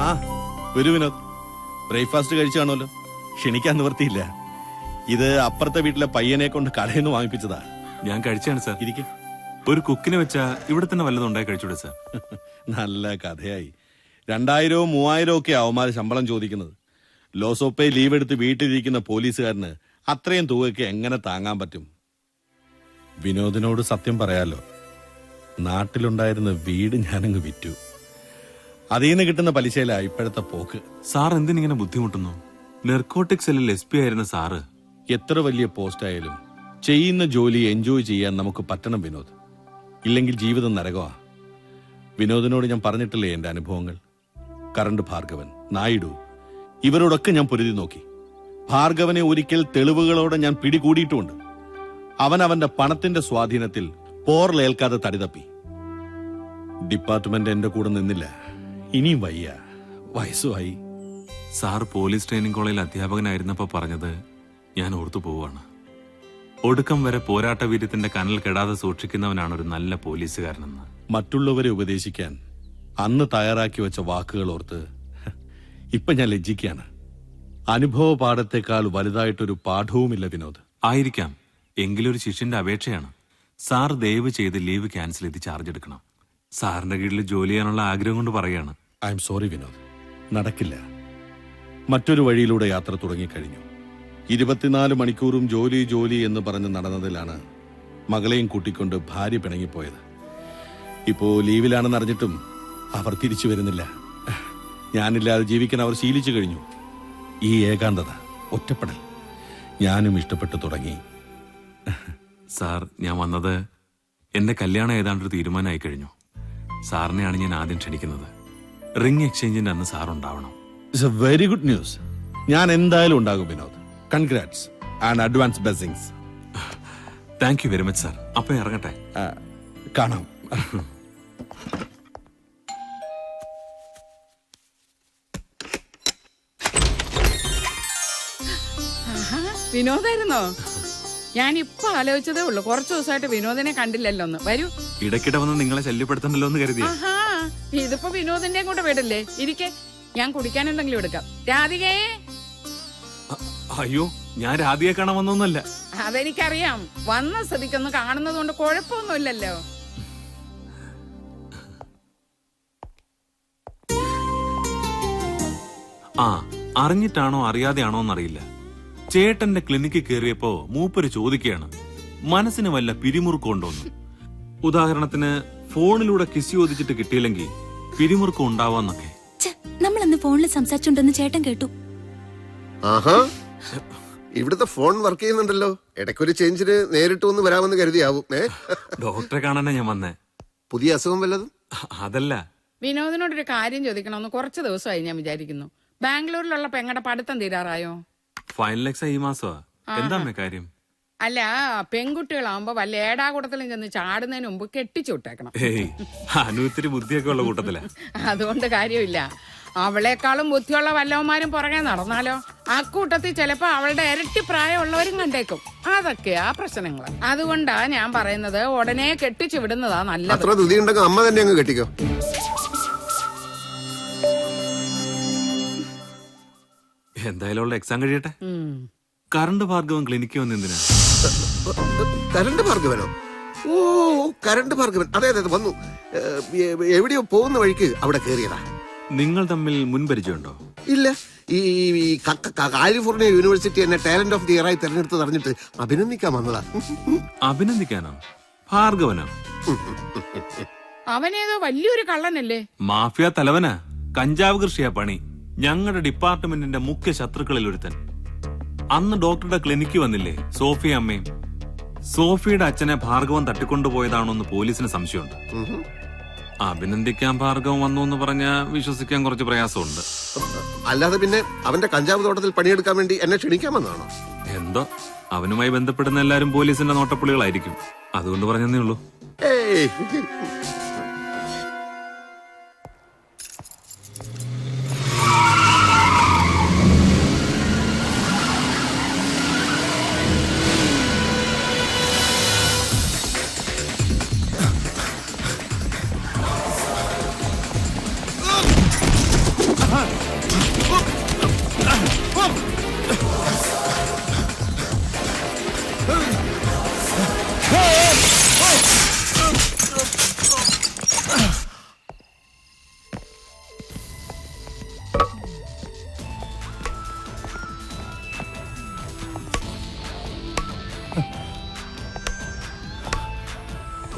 ആ ഒരു വിനോദ്. ബ്രേക്ക്ഫാസ്റ്റ് കഴിച്ചാണല്ലോ ക്ഷണിക്കാൻ നിവർത്തിയില്ല ഇത് അപ്പുറത്തെ വീട്ടിലെ പയ്യനെ കൊണ്ട് കടയിൽ നിന്ന് വാങ്ങിപ്പിച്ചതാ. ഞാൻ കഴിച്ചാണ് സാർ. ഇരിക്കും. ഒരു കുക്കിനെ വെച്ചാ ഇവിടെ തന്നെ വല്ലതും ഉണ്ടായി കഴിച്ചൂടെ സാർ? നല്ല കഥയായി. രണ്ടായിരവും മൂവായിരവും ഒക്കെ അവന്മാര് ശമ്പളം ചോദിക്കുന്നത്. ലോസോപ്പെ ലീവ് എടുത്ത് വീട്ടിലിരിക്കുന്ന പോലീസുകാരന് അത്രയും തുകയ്ക്ക് എങ്ങനെ താങ്ങാൻ പറ്റും? വിനോദിനോട് സത്യം പറയാലോ. നാട്ടിലുണ്ടായിരുന്ന വീട് ഞാനങ്ങ് വിറ്റു. അതിൽ നിന്ന് കിട്ടുന്ന പലിശയിലാ ഇപ്പോഴത്തെ പോക്ക്. സാർ എന്തിനിങ്ങനെ ബുദ്ധിമുട്ടുന്നു? നെർക്കോട്ടിക് സെല്ലിൽ എസ് പി ആയിരുന്ന സാറ്. എത്ര വലിയ പോസ്റ്റ് ആയാലും ചെയ്യുന്ന ജോലി എൻജോയ് ചെയ്യാൻ നമുക്ക് പറ്റണം വിനോദ്. ഇല്ലെങ്കിൽ ജീവിതം നരകമാ. വിനോദിനോട് ഞാൻ പറഞ്ഞിട്ടില്ലേ എന്റെ അനുഭവങ്ങൾ? കറണ്ട് ഭാർഗവൻ നായിഡു ഇവരോടൊക്കെ ഞാൻ പൊരുതി നോക്കി. ഭാർഗവനെ ഒരിക്കൽ തെളിവുകളോടെ ഞാൻ പിടികൂടിയിട്ടുമുണ്ട് അവൻ അവന്റെ പണത്തിന്റെ സ്വാധീനത്തിൽ പോർലേൽക്കാതെ തടിതപ്പി ഡിപ്പാർട്ട്മെന്റ് എന്റെ കൂടെ നിന്നില്ല. ഇനിയും വയ്യ. വയസ്സുമായി സാർ പോലീസ് ട്രെയിനിങ് കോളേജിൽ അധ്യാപകനായിരുന്നപ്പോ പറഞ്ഞത് ഞാൻ ഓർത്തു പോവാണ് ഒടുക്കം വരെ പോരാട്ട വീര്യത്തിന്റെ കനൽ കെടാതെ സൂക്ഷിക്കുന്നവനാണ് ഒരു നല്ല പോലീസുകാരനെന്ന്. മറ്റുള്ളവരെ ഉപദേശിക്കാൻ അന്ന് തയ്യാറാക്കി വെച്ച വാക്കുകൾ ഓർത്ത് ഇപ്പൊ ഞാൻ ലജ്ജിക്കാണ് അനുഭവ പാഠത്തെക്കാൾ വലുതായിട്ടൊരു പാഠവുമില്ല വിനോദ്. ആയിരിക്കാം. എങ്കിലൊരു ശിഷ്യന്റെ അപേക്ഷയാണ്. സാർ ദയവ് ചെയ്ത് ലീവ് ക്യാൻസൽ ചെയ്ത് ചാർജ് എടുക്കണം. സാറിന്റെ കീഴിൽ ജോലി ചെയ്യാനുള്ള ആഗ്രഹം കൊണ്ട് പറയാണ് ഐ എം സോറി വിനോദ്. നടക്കില്ല. മറ്റൊരു വഴിയിലൂടെ യാത്ര തുടങ്ങിക്കഴിഞ്ഞു. ഇരുപത്തിനാല് മണിക്കൂറും ജോലി ജോലി എന്ന് പറഞ്ഞ് നടന്നതിലാണ് മകളെയും കൂട്ടിക്കൊണ്ട് ഭാര്യ പിണങ്ങിപ്പോയത്. ഇപ്പോ ലീവിലാണെന്ന് അറിഞ്ഞിട്ടും അവർ തിരിച്ചു വരുന്നില്ല. ഞാനില്ലാതെ ജീവിക്കാൻ അവർ ശീലിച്ചു കഴിഞ്ഞു. ഈ ഏകാന്തത ഒറ്റപ്പെടൽ. ഞാനും ഇഷ്ടപ്പെട്ടു തുടങ്ങി. സാർ ഞാൻ വന്നത് എന്റെ കല്യാണം ഏതാണ്ടൊരു തീരുമാനമായി കഴിഞ്ഞു. സാറിനെയാണ് ഞാൻ ആദ്യം ക്ഷണിക്കുന്നത്. റിംഗ് എക്സ്ചേഞ്ചിന്റെ അന്ന് സാർ ഉണ്ടാവണം. It's a very good news ഞാൻ എന്തായാലും ഉണ്ടാകും Vinod. Congrats and advance blessings thank you very much sir അപ്പം ഇറങ്ങട്ടെ. കാണാം. വിനോദായിരുന്നോ? ഞാൻ ഇപ്പൊ ആലോചിച്ചതേ ഉള്ളു. കുറച്ചു ദിവസമായിട്ട് വിനോദിനെ കണ്ടില്ലല്ലോ ഒന്ന് വരൂ. ഇടയ്ക്കിടെ വന്ന് നിങ്ങളെ ശല്യപ്പെടുത്തണ്ടല്ലോ എന്ന് കരുതിയ. ആഹാ ഇതിപ്പോ വിനോദിന്റെയും കൂടെ വീടല്ലേ? ഇരിക്കെ. ഞാൻ കുടിക്കാൻ എന്തെങ്കിലും എടുക്കാം. രാധികയെ അയ്യോ ഞാൻ രാധിയെ കാണാൻ വന്നൊന്നല്ല അതെനിക്കറിയാം. വന്ന സ്ഥിതിക്കൊന്ന് കാണുന്നത് കൊണ്ട് കുഴപ്പമൊന്നുമില്ലല്ലോ. ആ അറിഞ്ഞിട്ടാണോ അറിയാതെയാണോ എന്നറിയില്ല. ചേട്ടന്റെ ക്ലിനിക്കിൽ കയറിയപ്പോ മൂപ്പര് ചോദിക്കുകയാണ്. മനസ്സിന് വല്ല പിരിമുറുക്കമുണ്ടോന്ന് ഉദാഹരണത്തിന് ഫോണിലൂടെ കിസ് ചോദിച്ചിട്ട് കിട്ടിയില്ലെങ്കിൽ പിരിമുറുക്കം ഉണ്ടാവാന്നൊക്കെ. നമ്മൾ അന്ന് ഫോണിൽ സംസാരിച്ചുണ്ടെന്ന് ചേട്ടൻ കേട്ടു. ആഹാ. ഇവിടുത്തെ ഫോൺ വർക്ക് ചെയ്യുന്നുണ്ടല്ലോ. ഇടയ്ക്കൊരു ചേഞ്ചിന് നേരിട്ട് ഒന്ന് വരാമെന്ന് കരുതിയാവും. ഏ? ഡോക്ടറെ കാണാനാ ഞാൻ വന്നേ. പുതിയ അസുഖം വല്ലതും? അതല്ല. വിനോദിനോട് ഒരു കാര്യം ചോദിക്കണമെന്ന് കുറച്ച് ദിവസമായി ഞാൻ വിചാരിക്കുന്നു. ബാംഗ്ലൂരിലുള്ള പെങ്ങടെ പഠിത്തം തീരാറായോ? ഫൈനൽ എക്സാം ഈ മാസമാ. എന്താ കാര്യം? അല്ല പെൺകുട്ടികളാവുമ്പോ വല്ല ഏടാകൂടത്തിലും ചെന്ന് ചാടുന്നതിന് മുമ്പ് കെട്ടിച്ചു വിട്ടേക്കണം. ബുദ്ധിയൊക്കെ ഉള്ള കൂട്ടത്തിലാ. അതുകൊണ്ട് കാര്യമില്ല. അവളെക്കാളും ബുദ്ധിയുള്ള വല്ലവന്മാരും പുറകെ നടന്നാലോ? ആ കൂട്ടത്തിൽ ചിലപ്പോ അവളുടെ ഇരട്ടി പ്രായമുള്ളവരും കണ്ടേക്കും. അതൊക്കെയാ പ്രശ്നങ്ങൾ അതുകൊണ്ടാ ഞാൻ പറയുന്നത് ഉടനെ കെട്ടിച്ചു വിടുന്നതാ നല്ലത്. അമ്മ തന്നെ അങ്ങ് കെട്ടിക്കോ. എന്തായാലും എക്സാം കഴിയട്ടെ? ഉം. കറണ്ട് ഭാർഗവൻ ക്ലിനിക്ക് വന്നെന്തിനാ? കരണ്ട് ഭാർഗവനോ? ഓ കരണ്ട് ഭാർഗവൻ. അതെ അതെ വന്നു. എവിടെയോ പോകുന്ന വഴിക്ക് അവിടെ കയറിയതാ. നിങ്ങൾ തമ്മിൽ മുൻപരിചയമുണ്ടോ? ഇല്ല. ഈ കാലിഫോർണിയ യൂണിവേഴ്സിറ്റി എന്നെ ടാലന്റ് ഓഫ് ദി ഇയർ ആയി തെരഞ്ഞെടുത്ത് അറിഞ്ഞിട്ട് അഭിനന്ദിക്കാൻ വന്നതാ. അഭിനന്ദിക്കാനോ? ഭാർഗവനോ? അവനേതോ വലിയൊരു കള്ളനല്ലേ? മാഫിയ തലവനാ. കഞ്ചാവ് കൃഷിയാ പണി. ഞങ്ങളുടെ ഡിപ്പാർട്ട്മെന്റിന്റെ മുഖ്യ ശത്രുക്കളിൽ ഒരുത്തൻ അന്ന് ഡോക്ടറുടെ ക്ലിനിക്ക് വന്നില്ലേ? സോഫിയ അമ്മയും. സോഫിയുടെ അച്ഛനെ ഭാർഗവൻ തട്ടിക്കൊണ്ടുപോയതാണോന്ന് പോലീസിന് സംശയമുണ്ട്. അഭിനന്ദിക്കാൻ ഭാർഗവൻ വന്നു എന്ന് പറഞ്ഞാൽ വിശ്വസിക്കാൻ കുറച്ച് പ്രയാസമുണ്ട്. അല്ലാതെ പിന്നെ അവന്റെ കഞ്ചാവ് തോട്ടത്തിൽ പണിയെടുക്കാൻ വേണ്ടി എന്നെ ക്ഷണിക്കാമെന്നാണോ? എന്തോ? അവനുമായി ബന്ധപ്പെടുന്ന എല്ലാരും പോലീസിന്റെ നോട്ടപ്പുള്ളികളായിരിക്കും. അതുകൊണ്ട് പറഞ്ഞതേ ഉള്ളൂ. ഏയ്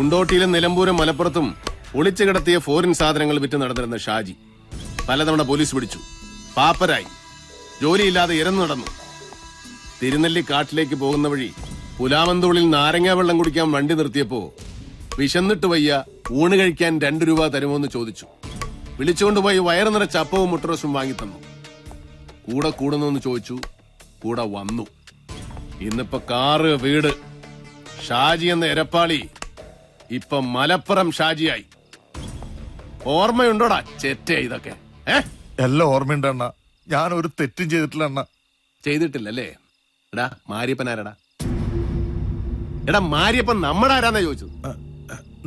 കുണ്ടോട്ടിയിലും നിലമ്പൂരും മലപ്പുറത്തും ഒളിച്ചു കിടത്തിയ ഫോറിൻ സാധനങ്ങൾ വിറ്റ് നടന്നിരുന്ന ഷാജി. പലതവണ പോലീസ് പിടിച്ചു. പാപ്പരായി. ജോലിയില്ലാതെ ഇരന്നു നടന്നു. തിരുനെല്ലി കാട്ടിലേക്ക് പോകുന്ന വഴി പുലാമന്തോളിൽ നാരങ്ങാ വെള്ളം കുടിക്കാൻ വണ്ടി നിർത്തിയപ്പോ വിശന്നിട്ട് വയ്യ ഊണ് കഴിക്കാൻ രണ്ടു രൂപ തരുമോ എന്ന് ചോദിച്ചു വിളിച്ചുകൊണ്ടുപോയി വയറ് നിറച്ച അപ്പവും മുട്ടറോസും വാങ്ങി തന്നു കൂടെ കൂടുന്നു ചോദിച്ചു. കൂടെ വന്നു. ഇന്നിപ്പോ കാറ് വീട്. ഷാജി എന്ന എരപ്പാളി ഇപ്പൊ മലപ്പുറം ഷാജിയായി. ഓർമ്മയുണ്ടോടാ ചെറ്റ ഇതൊക്കെ? ഏ? എല്ലാം ഓർമ്മയുണ്ട് അണ്ണ. ഞാൻ ഒരു തെറ്റും ചെയ്തിട്ടില്ല അണ്ണ. ചെയ്തിട്ടില്ലല്ലേ? എടാ മാരിയപ്പൻ ആരാടാ? എടാ മാരിയപ്പൻ നമ്മുടെ ആരാന്നാ ചോദിച്ചു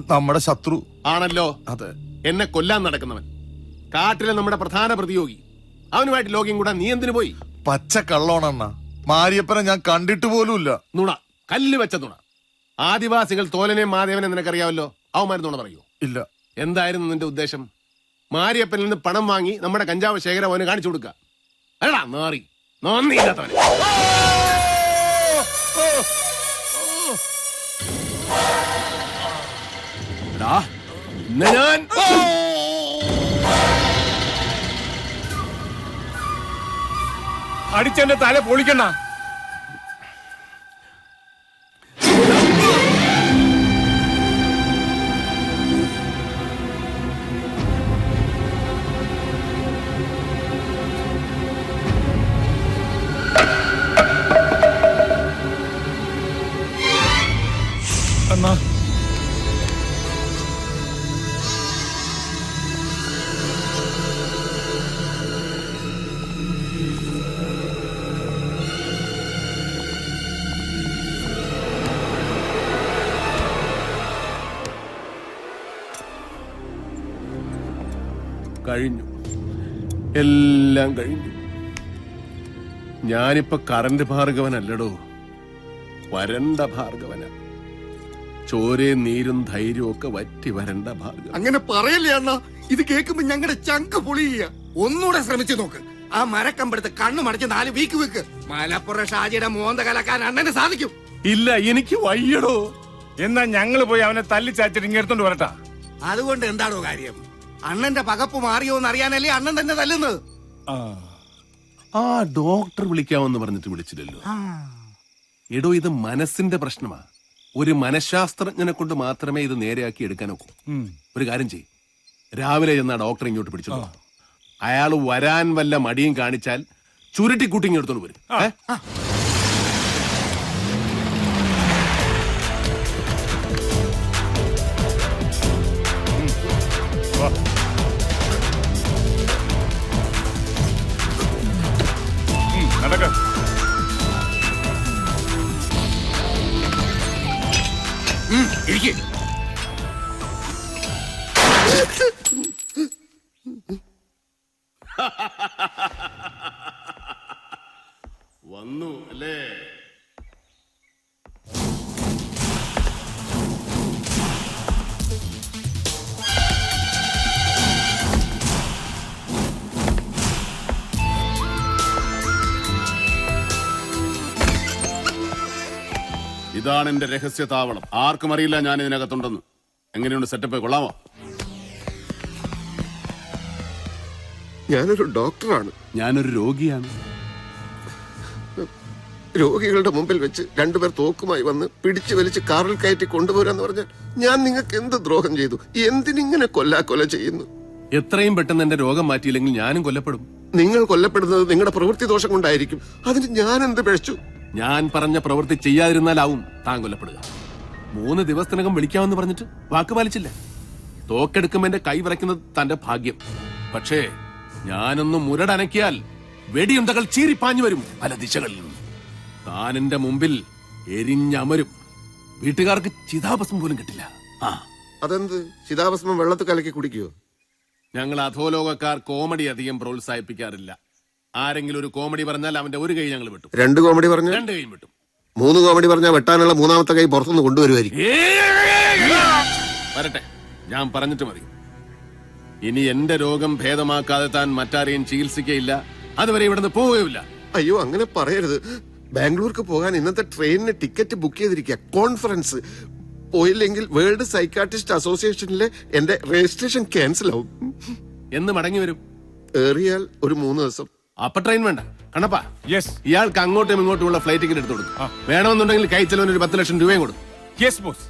നമ്മുടെ ശത്രു. ആണല്ലോ. അതെ. എന്നെ കൊല്ലാൻ നടക്കുന്നവൻ. കാട്ടിലെ നമ്മുടെ പ്രധാന പ്രതിയോഗി. അവനുമായിട്ട് ലോകം കൂടാ നീ എന്തിനു പോയി? പച്ച കള്ളോണ അണ്ണ. മാരിയപ്പനെ ഞാൻ കണ്ടിട്ട് പോലുമില്ല. നുണ. കല്ല് വെച്ച നുണ. ആദിവാസികൾ തോലനെയും മാധവനെ നിനക്കറിയാവല്ലോ അവന്മാരെന്നോട് പറയൂ. ഇല്ല. എന്തായിരുന്നു നിന്റെ ഉദ്ദേശം? മാരിയപ്പനിൽ നിന്ന് പണം വാങ്ങി നമ്മുടെ കഞ്ചാവ് ശേഖരം അവന് കാണിച്ചു കൊടുക്കുക അല്ലടാ നാറി. ഞാൻ അടിച്ചെന്റെ തല പൊളിക്കണ്ട. കഴിഞ്ഞു. എല്ലാം കഴിഞ്ഞു. ഞാനിപ്പോ കറന്റ് ഭാർഗവനല്ലടോ. വരണ്ട ഭാർഗവന. ചോരയും നീരും ധൈര്യവും ഒക്കെ വറ്റി വരണ്ട ഭാർഗവൻ അങ്ങനെ പറയല്ലേ അണ്ണ? ഇത് കേൾക്കുമ്പോ ഞങ്ങളുടെ ചങ്ക് പൊളിയ ഒന്നുകൂടെ ശ്രമിച്ചു നോക്ക്. ആ മരക്കമ്പെടുത്ത് കണ്ണു മടച്ച് നാല് വീക്ക് വെക്ക്. മലപ്പുറം ഷാജിയുടെ മോന്ത കലക്കാൻ അണ്ണന് സാധിക്കും. ഇല്ല എനിക്ക് വയ്യടോ. എന്നാ ഞങ്ങൾ പോയി അവനെ തല്ലിച്ചാച്ചിട്ട് ഇങ്ങെടുത്തോണ്ട് വരട്ടാ. അതുകൊണ്ട് എന്താണോ കാര്യം? അണ്ണന്റെ പകപ്പ് മാറിയോ എന്ന് അറിയാനല്ലേ അണ്ണൻ തന്നെ തല്ലുന്നത്? ആ. ഡോക്ടർ വിളിക്കാമെന്ന് പറഞ്ഞിട്ട് വിളിച്ചില്ലല്ലോ. എടോ ഇത് മനസ്സിന്റെ പ്രശ്നമാ. ഒരു മനഃശാസ്ത്രജ്ഞനെ കൊണ്ട് മാത്രമേ ഇത് നേരെയാക്കി എടുക്കാൻ എടുക്കാനൊക്കൂ ഒരു കാര്യം ചെയ് രാവിലെ ചെന്നാ ഡോക്ടർ ഇങ്ങോട്ട് പിടിച്ചോ അയാൾ വരാൻ വല്ല മടിയും കാണിച്ചാൽ ചുരുട്ടിക്കൂട്ടി ഇങ്ങോട്ട് വരും. ഏ? വന്നു അല്ലേ? ഇതാണ് എന്റെ രഹസ്യ താവളം ആർക്കും അറിയില്ല ഞാൻ ഇതിനകത്തുണ്ടെന്ന്. എങ്ങനെയുണ്ട് സെറ്റപ്പ് കൊള്ളാമോ? ഞാനൊരു ഡോക്ടറാണ്. ഞാനൊരു രോഗിയാണ്. രോഗികളുടെ മുമ്പിൽ വെച്ച് രണ്ടുപേർ തോക്കുമായി വന്ന് പിടിച്ചു വലിച്ച് കാറിൽ കയറ്റി കൊണ്ടുപോരാന്ന് പറഞ്ഞാൽ ഞാൻ നിങ്ങൾക്ക് എന്ത് ദ്രോഹം ചെയ്തു? എന്തിനിങ്ങനെ കൊല്ലാക്കൊല ചെയ്യുന്നു? എത്രയും പെട്ടെന്ന് എന്റെ രോഗം മാറ്റിയില്ലെങ്കിൽ ഞാനും കൊല്ലപ്പെടും. നിങ്ങൾ കൊല്ലപ്പെടുന്നത് നിങ്ങളുടെ പ്രവൃത്തി ദോഷം കൊണ്ടായിരിക്കും. അതിന് ഞാൻ എന്ത് പിഴച്ചു? ഞാൻ പറഞ്ഞ പ്രവൃത്തി ചെയ്യാതിരുന്നാലാവും താൻ കൊല്ലപ്പെടുക മൂന്ന് ദിവസത്തിനകം വിളിക്കാമെന്ന് പറഞ്ഞിട്ട് വാക്ക് പാലിച്ചില്ല. തോക്കെടുക്കുമ്പോ എന്റെ കൈ വിറയ്ക്കുന്നത് തന്റെ ഭാഗ്യം. പക്ഷേ ഞാനൊന്ന് മുരടനക്കിയാൽ വെടിയുണ്ടകൾ ചീറിപ്പാഞ്ഞു വരും പല ദിശകളിലും താൻ എന്റെ മുമ്പിൽ എരിഞ്ഞമരും. വീട്ടുകാർക്ക് ചിതാഭസ്മം പോലും കിട്ടില്ല. ആ. അതെന്ത്? ചിതാഭസ്മം വെള്ളത്തിൽ കലക്കി കുടിക്കുവോ? ഞങ്ങൾ അധോലോകക്കാർ കോമഡി അധികം പ്രോത്സാഹിപ്പിക്കാറില്ല. ആരെങ്കിലും ഒരു കോമഡി പറഞ്ഞാൽ അവന്റെ ഒരു കൈ ഞങ്ങൾ വിട്ടു. രണ്ട് കോമഡി പറഞ്ഞു രണ്ട് കൈയും വിട്ടു. മൂന്ന് കോമഡി പറഞ്ഞാൽ വെട്ടാനുള്ള മൂന്നാമത്തെ കൈ പുറത്തുനിന്ന് കൊണ്ടുവരുമായിരിക്കും. വരട്ടെ ഞാൻ പറഞ്ഞിട്ട് മതി. ഇനി എന്റെ രോഗം ഭേദമാക്കാതെ താൻ മറ്റാരെയും ചികിത്സിക്കയില്ല. അതുവരെ ഇവിടുന്ന് പോവുകയില്ല അയ്യോ അങ്ങനെ പറയരുത്. ബാംഗ്ലൂർക്ക് പോകാൻ ഇന്നത്തെ ട്രെയിനിന് ടിക്കറ്റ് ബുക്ക് ചെയ്തിരിക്കുക. കോൺഫറൻസ്. പോയില്ലെങ്കിൽ വേൾഡ് സൈക്കാട്രിസ്റ്റ് അസോസിയേഷനിലെ എന്റെ രജിസ്ട്രേഷൻ ക്യാൻസൽ ആവും എന്ന് മടങ്ങി വരും. ഏറിയാൽ ഒരു മൂന്ന് ദിവസം. അപ്പൊ ട്രെയിൻ വേണ്ട. കണ്ണപ്പാ യെസ് ഇയാൾക്ക് അങ്ങോട്ടും ഇങ്ങോട്ടുമുള്ള ഫ്ലൈറ്റ് ടിക്കറ്റ് എടുത്തു കൊടുക്കും. വേണമെന്നുണ്ടെങ്കിൽ കൈ ചെലവിന് ഒരു പത്ത് ലക്ഷം രൂപയും കൊടുക്കും. Yes boss